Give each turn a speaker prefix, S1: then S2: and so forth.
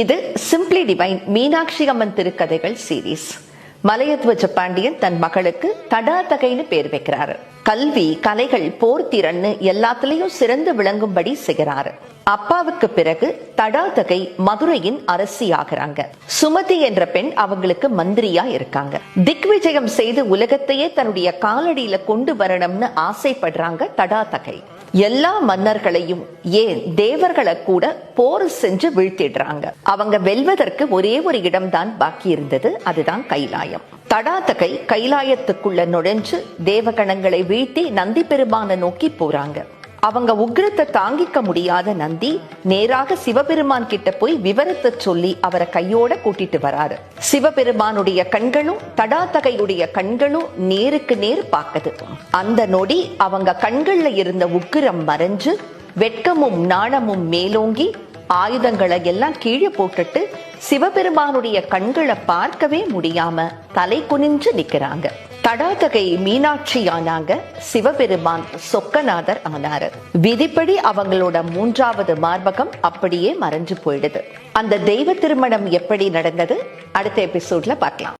S1: இது simply divine Meenakshi Amman திருக்கதைகள் series Malayadhwaja Pandiyan தன் மகளுக்கு தடாதகைன்னு பேர் வைக்கிறாரு. கல்வி கலைகள் போர் திறன்னு எல்லாத்துலயும் சிறந்து விளங்கும்படி செய்கிறாரு. அப்பாவுக்கு பிறகு தடாதகை மதுரையின் அரசி ஆகிறாங்க. சுமதி என்ற பெண் அவங்களுக்கு மந்திரியா இருக்காங்க. திக்விஜயம் செய்து உலகத்தையே தன்னுடைய காலடியில கொண்டு வரணும்னு ஆசைப்படுறாங்க தடாதகை. எல்லா மன்னர்களையும் ஏன் தேவர்களை கூட போர் செஞ்சு வீழ்த்திடுறாங்க? அவங்க வெல்வதற்கு ஒரே ஒரு இடம்தான் பாக்கி இருந்தது அதுதான் கைலாயம். தடாதகை கைலாயத்துக்குள்ள நுழைஞ்சு தேவகணங்களை வீழ்த்தி நந்தி பெருமானை நோக்கி போறாங்க. அவங்க உக்கிரத்தை தாங்கிக்க முடியாத நந்தி நேராக சிவபெருமான் கிட்ட போய் விவரத்தை சொல்லி அவரை கையோட கூட்டிட்டு வராரு. சிவபெருமானுடைய கண்களும் தடாதகையுடைய கண்களும் நேருக்கு நேர் பார்க்குது அந்த நொடி அவங்க கண்கள்ல இருந்த உக்கிரம் மறைஞ்சு வெட்கமும் நாணமும் மேலோங்கி ஆயுதங்களை எல்லாம் கீழே போட்டுட்டு சிவபெருமானுடைய கண்களை பார்க்கவே முடியாம தலை குனிஞ்சு நிக்கிறாங்க. தடாதகை மீனாட்சி ஆனாங்க சிவபெருமான் சொக்கநாதர் ஆனாரு. விதிப்படி அவங்களோட மூன்றாவது மார்பகம் அப்படியே மறைஞ்சு போயிடுது. அந்த தெய்வ திருமணம் எப்படி நடந்தது? அடுத்த எபிசோட்ல பார்க்கலாம்.